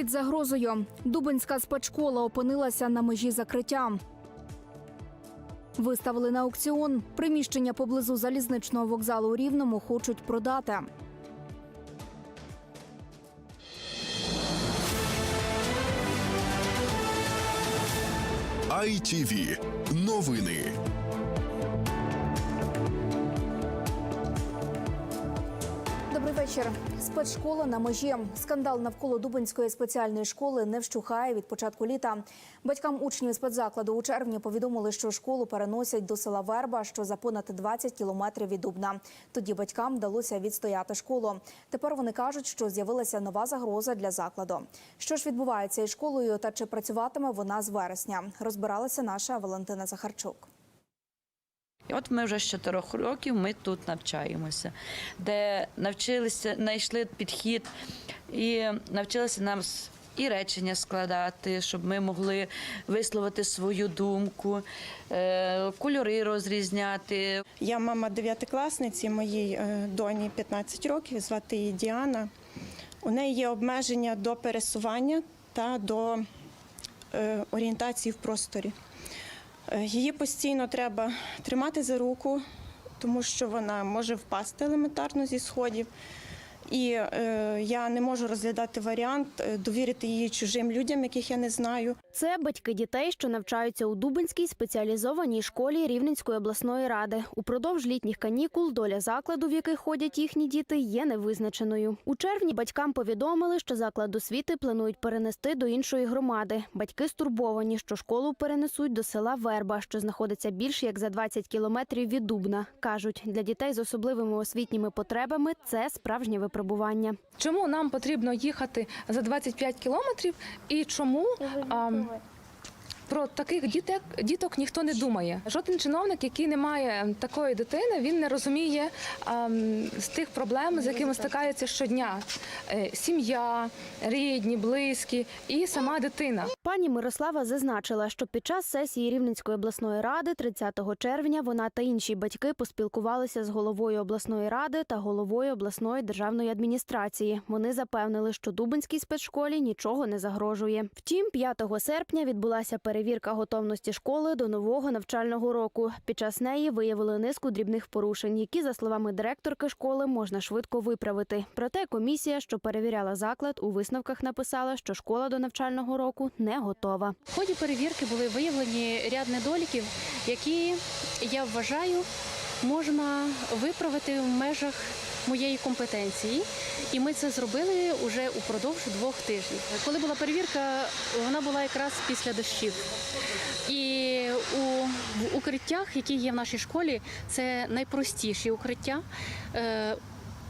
Під загрозою Дубинська спецшкола опинилася на межі закриття. Виставили на аукціон. Приміщення поблизу залізничного вокзалу у Рівному хочуть продати. ITV. Новини. Вечір. Спецшкола на межі. Скандал навколо Дубинської спеціальної школи не вщухає від початку літа. Батькам учнів спецзакладу у червні повідомили, що школу переносять до села Верба, що за понад 20 кілометрів від Дубна. Тоді батькам вдалося відстояти школу. Тепер вони кажуть, що з'явилася нова загроза для закладу. Що ж відбувається із школою та чи працюватиме вона з вересня? Розбиралася наша Валентина Захарчук. І от ми вже з чотирьох років ми тут навчаємося, де навчилися, знайшли підхід і навчилися нам і речення складати, щоб ми могли висловити свою думку, е, кольори розрізняти. Я мама дев'ятикласниці, моїй е, доні 15 років, звати її Діана. У неї є обмеження до пересування та до е, орієнтації в просторі. Її постійно треба тримати за руку, тому що вона може впасти елементарно зі сходів. І е, я не можу розглядати варіант е, довірити її чужим людям, яких я не знаю. Це батьки дітей, що навчаються у Дубинській спеціалізованій школі Рівненської обласної ради. Упродовж літніх канікул доля закладу, в який ходять їхні діти, є невизначеною. У червні батькам повідомили, що заклад освіти планують перенести до іншої громади. Батьки стурбовані, що школу перенесуть до села Верба, що знаходиться більш як за 20 кілометрів від Дубна. кажуть, для дітей з особливими освітніми потребами це справжнє випробування. Чому нам потрібно їхати за 25 кілометрів і чому а, про таких діток, діток ніхто не думає? Жоден чиновник, який не має такої дитини, він не розуміє а, з тих проблем, з якими стикаються щодня: Е, сім'я, рідні, близькі і сама дитина. Пані Мирослава зазначила, що під час сесії Рівненської обласної ради 30 червня вона та інші батьки поспілкувалися з головою обласної ради та головою обласної державної адміністрації. Вони запевнили, що Дубинській спецшколі нічого не загрожує. Втім, 5 серпня відбулася перевірка готовності школи до нового навчального року. Під час неї виявили низку дрібних порушень, які, за словами директорки школи, можна швидко виправити. Проте комісія, що перевіряла заклад, у висновках написала, що школа до навчального року не готова. В ході перевірки були виявлені ряд недоліків, які я вважаю можна виправити в межах моєї компетенції. І ми це зробили вже упродовж двох тижнів. Коли була перевірка, вона була якраз після дощів. І у в укриттях, які є в нашій школі, це найпростіші укриття. Е,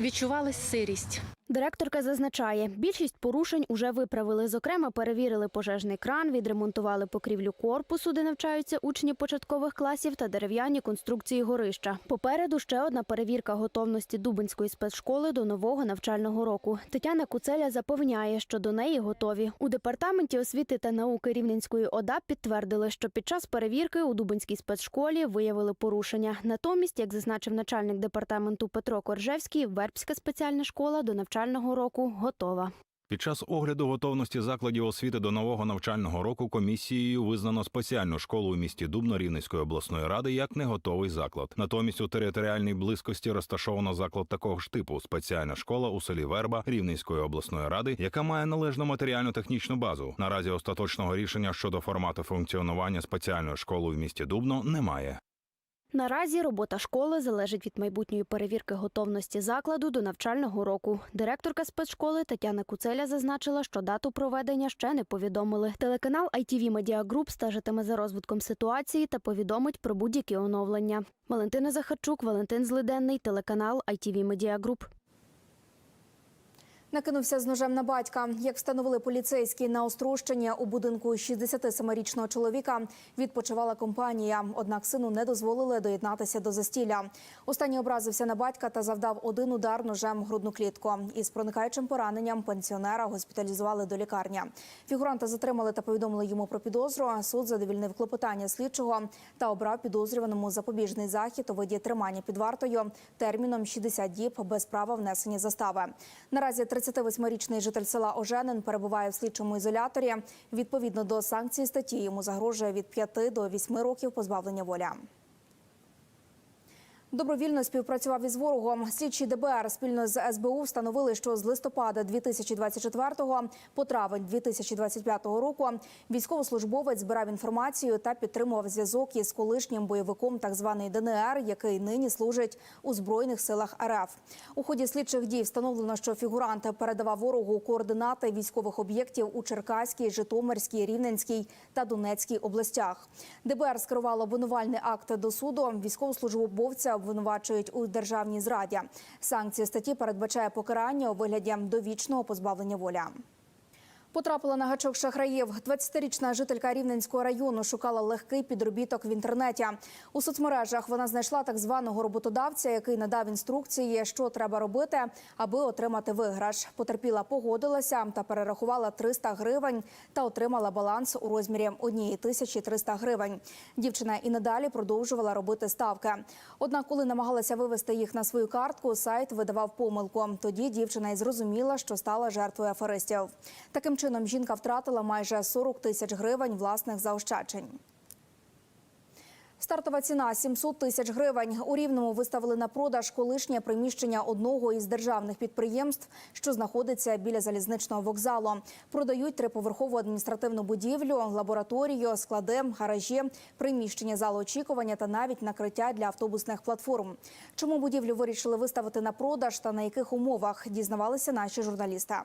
відчувалась сирість. Директорка зазначає, більшість порушень уже виправили. Зокрема, перевірили пожежний кран, відремонтували покрівлю корпусу, де навчаються учні початкових класів та дерев'яні конструкції горища. Попереду ще одна перевірка готовності Дубинської спецшколи до нового навчального року. Тетяна Куцеля запевняє, що до неї готові. У департаменті освіти та науки Рівненської ОДА підтвердили, що під час перевірки у Дубинській спецшколі виявили порушення. Натомість, як зазначив начальник департаменту Петро Коржевський, Вербська спеціальна школа до навчального року готова. Під час огляду готовності закладів освіти до нового навчального року комісією визнано спеціальну школу у місті Дубно Рівненської обласної ради як неготовий заклад. Натомість у територіальній близькості розташовано заклад такого ж типу спеціальна школа у селі Верба Рівненської обласної ради, яка має належну матеріально-технічну базу. Наразі остаточного рішення щодо формату функціонування спеціальної школи в місті Дубно немає. Наразі робота школи залежить від майбутньої перевірки готовності закладу до навчального року. Директорка спецшколи Тетяна Куцеля зазначила, що дату проведення ще не повідомили. Телеканал ITV Media Group стежитиме за розвитком ситуації та повідомить про будь-які оновлення. Валентина Захарчук, Валентин Злиденний, телеканал ITV Media Group. Накинувся з ножем на батька. Як встановили поліцейські на Острощині, у будинку 67-річного чоловіка відпочивала компанія. Однак сину не дозволили доєднатися до застілля. Останній образився на батька та завдав один удар ножем в грудну клітку. Із проникаючим пораненням пенсіонера госпіталізували до лікарні. Фігуранта затримали та повідомили йому про підозру. Суд задовільнив клопотання слідчого та обрав підозрюваному запобіжний захід у виді тримання під вартою терміном 60 діб без права внесення застави. Наразі 38-річний житель села Оженин перебуває в слідчому ізоляторі. Відповідно до санкцій статті йому загрожує від 5 до 8 років позбавлення волі. Добровільно співпрацював із ворогом. Слідчі ДБР спільно з СБУ встановили, що з листопада 2024 по травень 2025 року військовослужбовець збирав інформацію та підтримував зв'язок із колишнім бойовиком так званої ДНР, який нині служить у збройних силах РФ. У ході слідчих дій встановлено, що фігурант передавав ворогу координати військових об'єктів у Черкаській, Житомирській, Рівненській та Донецькій областях. ДБР скерувало обвинувальний акт до суду. Військовослужбовця обвинувачують у державній зраді. Санкція статті передбачає покарання у вигляді довічного позбавлення волі. Потрапила на гачок шахраїв. 20-річна жителька Рівненського району шукала легкий підробіток в інтернеті. У соцмережах вона знайшла так званого роботодавця, який надав інструкції, що треба робити, аби отримати виграш. Потерпіла, погодилася та перерахувала 300 гривень та отримала баланс у розмірі 1300 гривень. Дівчина і надалі продовжувала робити ставки. Однак, коли намагалася вивести їх на свою картку, сайт видавав помилку. Тоді дівчина й зрозуміла, що стала жертвою аферистів. Таким чином, жінка втратила майже 40 тисяч гривень власних заощаджень. Стартова ціна 700 тисяч гривень. У Рівному виставили на продаж колишнє приміщення одного із державних підприємств, що знаходиться біля залізничного вокзалу. Продають триповерхову адміністративну будівлю, лабораторію, склади, гаражі, приміщення залу очікування та навіть накриття для автобусних платформ. Чому будівлю вирішили виставити на продаж та на яких умовах дізнавалися наші журналісти.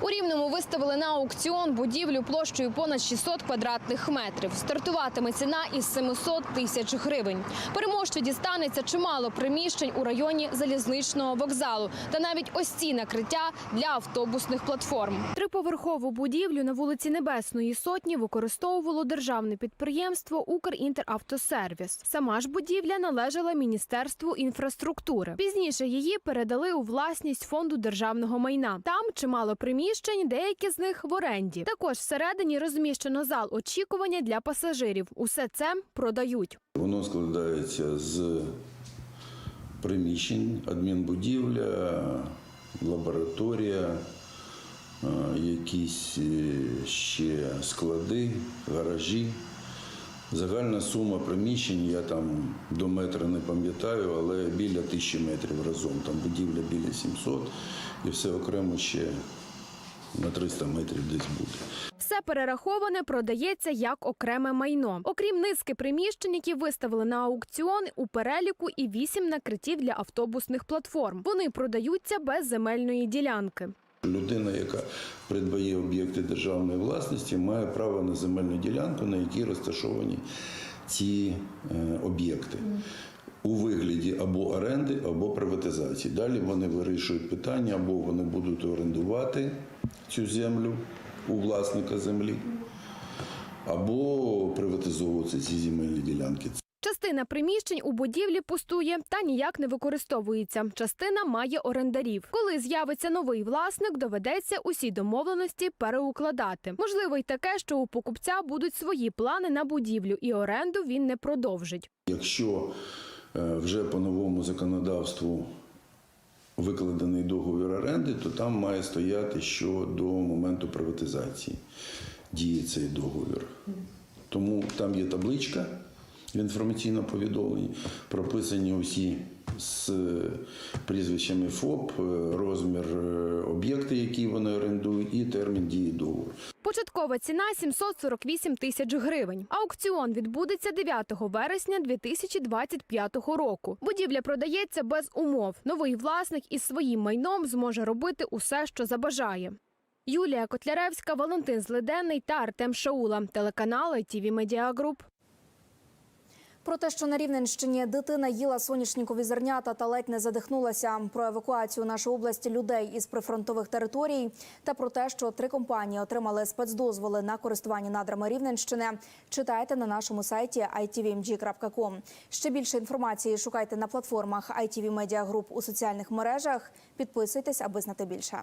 У Рівному виставили на аукціон будівлю площею понад 600 квадратних метрів. Стартуватиме ціна із 700 тисяч гривень. Переможцю дістанеться чимало приміщень у районі залізничного вокзалу та навіть ось ці накриття для автобусних платформ. Триповерхову будівлю на вулиці Небесної Сотні використовувало державне підприємство «Укрінтеравтосервіс». Сама ж будівля належала Міністерству інфраструктури. Пізніше її передали у власність фонду державного майна. Там чимало приміщень, деякі з них в оренді. Також всередині розміщено зал очікування для пасажирів. Усе це продають. Воно складається з приміщень, адмінбудівля, лабораторія, е, якісь е, ще склади, гаражі. Загальна сума приміщень, я там до метра не пам'ятаю, але біля тисячі метрів разом. Там будівля біля 700 і все окремо ще на 300 метрів десь буде. Все перераховане продається як окреме майно. Окрім низки приміщень, які виставили на аукціон, у переліку і вісім накриттів для автобусних платформ. Вони продаються без земельної ділянки. Людина, яка придбає об'єкти державної власності, має право на земельну ділянку, на якій розташовані ці е, об'єкти. У вигляді або оренди, або приватизації. Далі вони вирішують питання, або вони будуть орендувати цю землю у власника землі, або приватизовуватися ці земельні ділянки. Частина приміщень у будівлі пустує та ніяк не використовується. Частина має орендарів. Коли з'явиться новий власник, доведеться усі домовленості переукладати. Можливо, й таке, що у покупця будуть свої плани на будівлю, і оренду він не продовжить. Якщо е, вже по новому законодавству викладений договір оренди, то там має стояти, що до моменту приватизації діє цей договір. Тому там є табличка в інформаційному повідомленні, прописані усі з прізвищами ФОП, е, розмір е, об'єкти, які вони орендують, і термін дії договору. Початкова ціна 748 тисяч гривень. Аукціон відбудеться 9 вересня 2025 року. Будівля продається без умов. Новий власник із своїм майном зможе робити усе, що забажає. Юлія Котляревська, Валентин Злиденний та Артем Шаула. Телеканал ITV Media Group. Про те, що на Рівненщині дитина їла соняшникові зернята та ледь не задихнулася, про евакуацію нашої області людей із прифронтових територій та про те, що три компанії отримали спецдозволи на користування надрами Рівненщини, читайте на нашому сайті itvmg.com. Ще більше інформації шукайте на платформах ITV Media Group у соціальних мережах. Підписуйтесь, аби знати більше.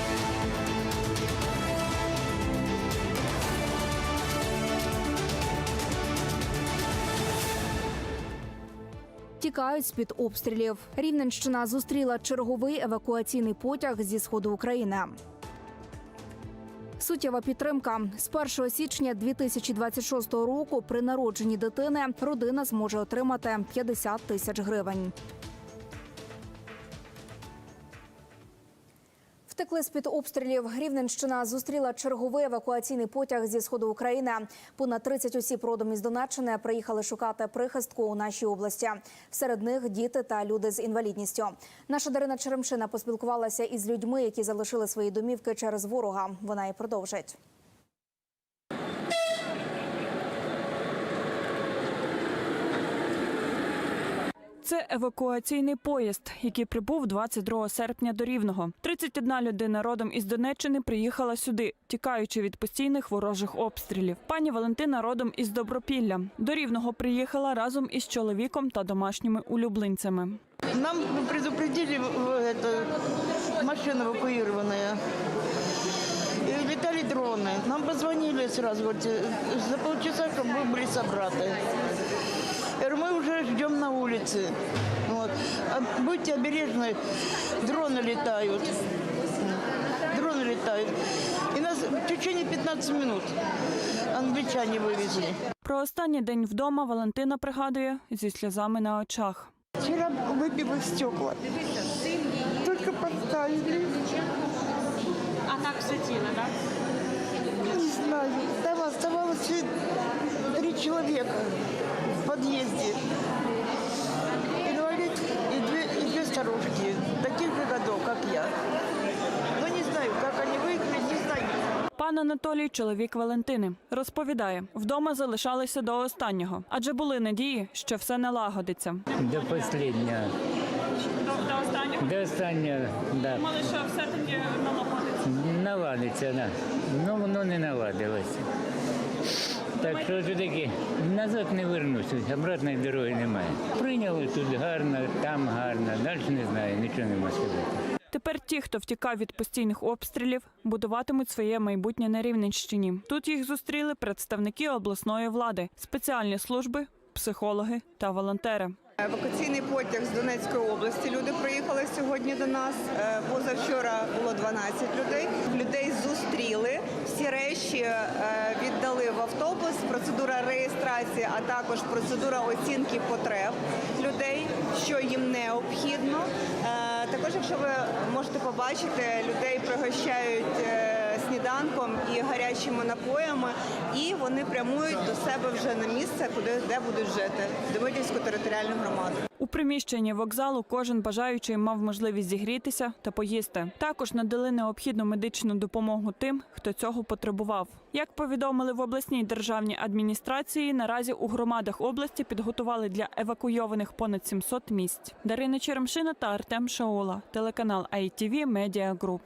Тікають з під обстрілів. Рівненщина зустріла черговий евакуаційний потяг зі сходу України. Суттєва підтримка з 1 січня 2026 року при народженні дитини родина зможе отримати 50 тисяч гривень. Втекли з під обстрілів. Рівненщина зустріла черговий евакуаційний потяг зі сходу України. Понад 30 осіб родом із Донеччини приїхали шукати прихистку у нашій області. Серед них діти та люди з інвалідністю. Наша Дарина Черемшина поспілкувалася із людьми, які залишили свої домівки через ворога. Вона і продовжить. Це евакуаційний поїзд, який прибув 22 серпня до Рівного. 31 людина родом із Донеччини приїхала сюди, тікаючи від постійних ворожих обстрілів. Пані Валентина родом із Добропілля. До Рівного приїхала разом із чоловіком та домашніми улюбленцями. Нам предупредили, в- это, машина эвакуированная. И летали дроны. Нам позвонили сразу, говорят, за полчаса, чтобы мы были собраты. ждем на улице. Вот. А будьте обережны, дроны летают. Дроны летают. И нас в течение 15 минут англичане вывезли. Про останній день вдома Валентина пригадує зі сльозами на очах. Вчера выбило стекла. Только поставили. А так все ціле, так? Не знаю. Там оставалось три человека в подъезде. Как я. Ну, не знаю, как они выиграли, не знаю. Пан Анатолій, чоловік Валентини, розповідає, вдома залишалися до останнього, адже були надії, що все налагодиться. До последнього. До останнього До останнього, да. думали, що все таки налагодиться. Наладиться, да. Ну воно не наладилося. Так що ж таки, назад не вернуся, обратної дороги немає. Прийняли тут гарно, там гарно, далі не знаю, нічого не можу сказати. Тепер ті, хто втікав від постійних обстрілів, будуватимуть своє майбутнє на Рівненщині. Тут їх зустріли представники обласної влади, спеціальні служби, психологи та волонтери. Евакуаційний потяг з Донецької області. Люди приїхали сьогодні до нас. Е, Позавчора було 12 людей. Людей зустріли. Всі речі е, віддали в автобус. Процедура реєстрації, а також процедура оцінки потреб людей, що їм необхідно. Також, якщо ви можете побачити, людей пригощають е, сніданком і гарячими напоями, і вони прямують до себе вже на місце, куди де будуть жити, Демидівську територіальну громаду. У приміщенні вокзалу кожен бажаючий мав можливість зігрітися та поїсти. Також надали необхідну медичну допомогу тим, хто цього потребував. Як повідомили в обласній державній адміністрації, наразі у громадах області підготували для евакуйованих понад 700 місць. Дарина Черемшина та Артем Шаола, телеканал ITV Media Group.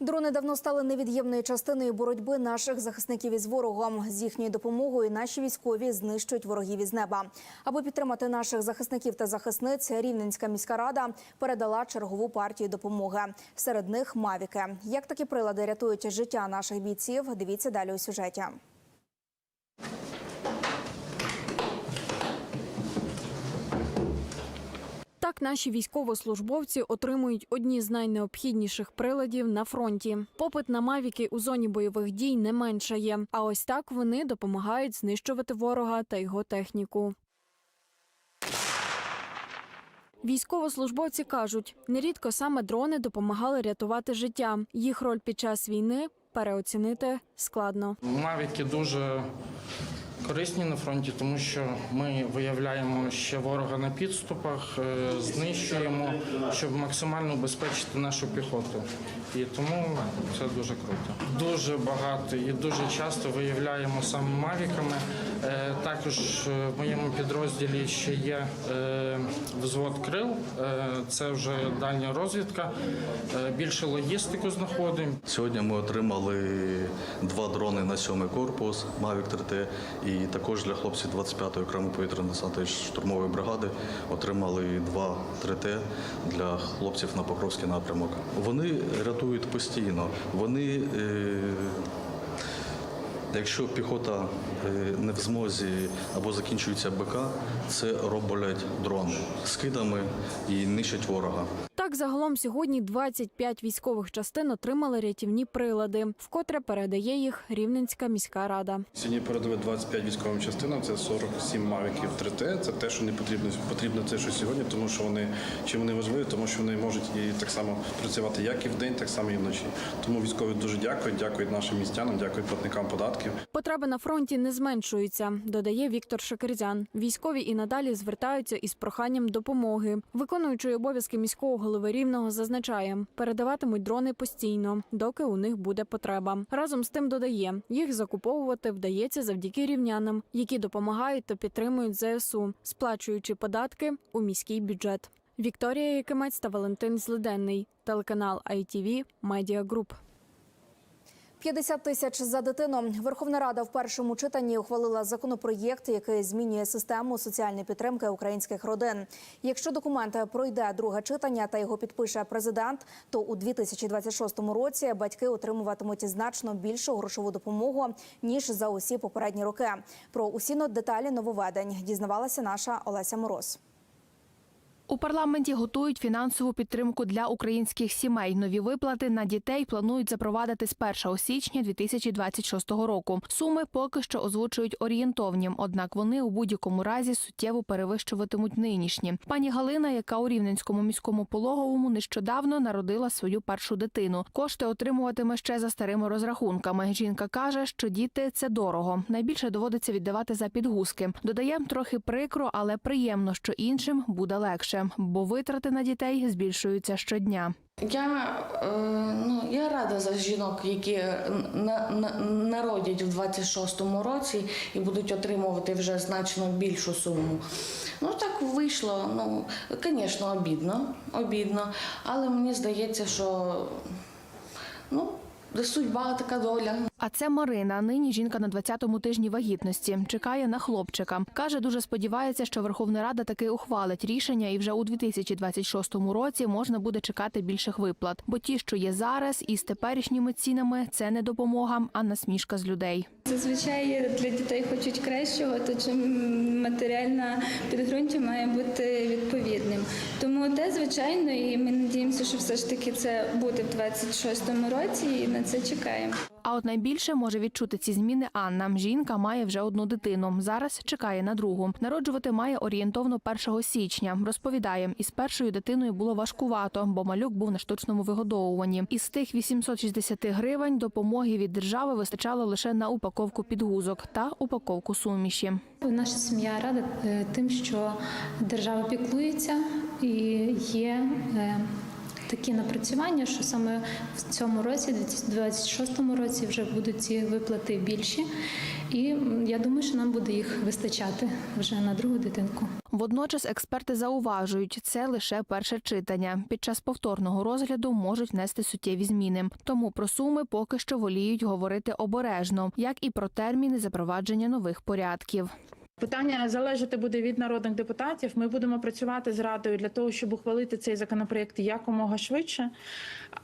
Дрони давно стали невід'ємною частиною боротьби наших захисників із ворогом. З їхньою допомогою наші військові знищують ворогів із неба. Аби підтримати наших захисників та захисниць, Рівненська міська рада передала чергову партію допомоги. Серед них мавіки. Як такі прилади рятують життя наших бійців? Дивіться далі у сюжеті. Наші військовослужбовці отримують одні з найнеобхідніших приладів на фронті. Попит на мавіки у зоні бойових дій не меншає. А ось так вони допомагають знищувати ворога та його техніку. Військовослужбовці кажуть, нерідко саме дрони допомагали рятувати життя. Їх роль під час війни переоцінити складно. Мавіки дуже корисні на фронті, тому що ми виявляємо ще ворога на підступах, е, знищуємо, щоб максимально убезпечити нашу піхоту. І тому це дуже круто. Дуже багато і дуже часто виявляємо саме мавіками. Е, Також е, в моєму підрозділі ще є взвод крил. Це вже дальня розвідка. Більше логістику знаходимо. Сьогодні ми отримали два дрони на сьомий корпус Mavic 3T і також для хлопців 25-ї окремої повітряно-десантної штурмової бригади отримали два 3Т для хлопців на Покровський напрямок. Вони рятують постійно. Вони е, Якщо піхота е, не в змозі або закінчується БК, це роблять дрони з кидами і нищать ворога. Так, загалом сьогодні 25 військових частин отримали рятівні прилади, вкотре передає їх Рівненська міська рада. Сьогодні передали 25 військовим частинам, це 47 мавіків 3Т. Це те, що не потрібно потрібно це, що сьогодні, тому що вони чим вони важливі, тому що вони можуть і так само працювати як і вдень, так само і вночі. Тому військові дуже дякують, дякують нашим містянам, дякують платникам податків. Потреби на фронті не зменшуються, додає Віктор Шакирзян. Військові і надалі звертаються із проханням допомоги. Виконуючий обов'язки міського голови рівного зазначає, передаватимуть дрони постійно, доки у них буде потреба. Разом з тим додає, їх закуповувати вдається завдяки рівнянам, які допомагають та підтримують ЗСУ, сплачуючи податки у міський бюджет. Вікторія Якимець та Валентин Злиденний, телеканал ITV Media Group. 50 тисяч за дитину. Верховна Рада в першому читанні ухвалила законопроєкт, який змінює систему соціальної підтримки українських родин. Якщо документ пройде друге читання та його підпише президент, то у 2026 році батьки отримуватимуть значно більшу грошову допомогу ніж за усі попередні роки. Про усі деталі нововведень дізнавалася наша Олеся Мороз. У парламенті готують фінансову підтримку для українських сімей. Нові виплати на дітей планують запровадити з 1 січня 2026 року. Суми поки що озвучують орієнтовні, однак вони у будь-якому разі суттєво перевищуватимуть нинішні. Пані Галина, яка у рівненському міському пологовому нещодавно народила свою першу дитину. Кошти отримуватиме ще за старими розрахунками. Жінка каже, що діти це дорого. Найбільше доводиться віддавати за підгузки. Додає трохи прикро, але приємно, що іншим буде легше, бо витрати на дітей збільшуються щодня. Я, е, ну, я рада за жінок, які на, на, народять в 26-му році і будуть отримувати вже значно більшу суму. Ну так вийшло. Ну, звісно, обідно, обідно, але мені здається, що ну, судьба така доля. А це Марина. Нині жінка на 20-му тижні вагітності. Чекає на хлопчика. Каже, дуже сподівається, що Верховна Рада таки ухвалить рішення, і вже у 2026 році можна буде чекати більших виплат. Бо ті, що є зараз, із теперішніми цінами, це не допомога, а насмішка з людей. Зазвичай для дітей хочуть кращого, то чим матеріальне підґрунтя має бути відповідним. Тому те, звичайно, і ми надіємося, що все ж таки це буде в 26-му році, і на це чекаємо. А от найбільше може відчути ці зміни Анна. Жінка має вже одну дитину. Зараз чекає на другу. Народжувати має орієнтовно 1 січня. Розповідає, із першою дитиною було важкувато, бо малюк був на штучному вигодовуванні. Із тих 860 гривень допомоги від держави вистачало лише на упаковку підгузок та упаковку суміші. Наша сім'я рада е, тим, що держава піклується і є. Такі напрацювання, що саме в цьому році, 2026 році, вже будуть ці виплати більші, і я думаю, що нам буде їх вистачати вже на другу дитинку. Водночас експерти зауважують, це лише перше читання. Під час повторного розгляду можуть внести суттєві зміни. Тому про суми поки що воліють говорити обережно, як і про терміни запровадження нових порядків. Питання залежати буде від народних депутатів. Ми будемо працювати з радою для того, щоб ухвалити цей законопроект якомога швидше.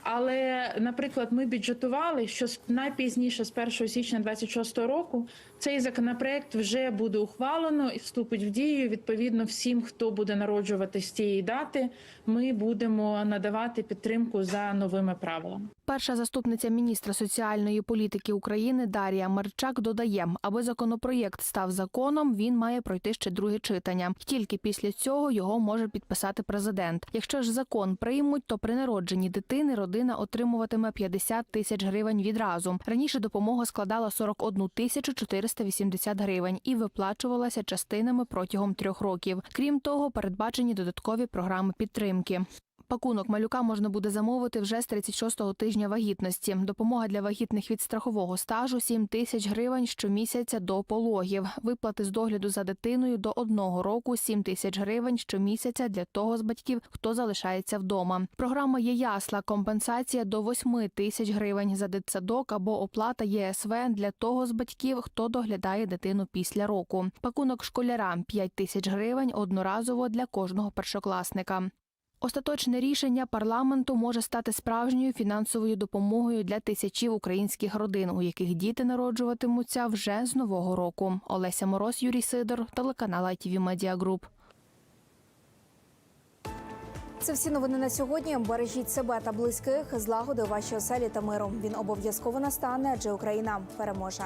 Але, наприклад, ми бюджетували, що найпізніше з 1 січня 2026 року цей законопроект вже буде ухвалено і вступить в дію. Відповідно, всім, хто буде народжувати з цієї дати, ми будемо надавати підтримку за новими правилами. Перша заступниця міністра соціальної політики України Дар'я Марчак додає, аби законопроєкт став законом, він має пройти ще друге читання. Тільки після цього його може підписати президент. Якщо ж закон приймуть, то при народженні дитини родина отримуватиме 50 тисяч гривень відразу. Раніше допомога складала 41 тисячу 480 гривень і виплачувалася частинами протягом трьох років. Крім того, передбачені додаткові програми підтримки. Пакунок малюка можна буде замовити вже з 36-го тижня вагітності. Допомога для вагітних від страхового стажу 7 тисяч гривень щомісяця до пологів. Виплати з догляду за дитиною до одного року 7 тисяч гривень щомісяця для того з батьків, хто залишається вдома. Програма є ясла, компенсація до 8 тисяч гривень за дитсадок або оплата ЄСВ для того з батьків, хто доглядає дитину після року. Пакунок школяра 5 тисяч гривень одноразово для кожного першокласника. Остаточне рішення парламенту може стати справжньою фінансовою допомогою для тисячів українських родин, у яких діти народжуватимуться вже з нового року. Олеся Мороз, Юрій Сидор, телеканал ITV Media Group. Це всі новини на сьогодні. Бережіть себе та близьких, злагоди у вашій оселі та миру. Він обов'язково настане, адже Україна переможе.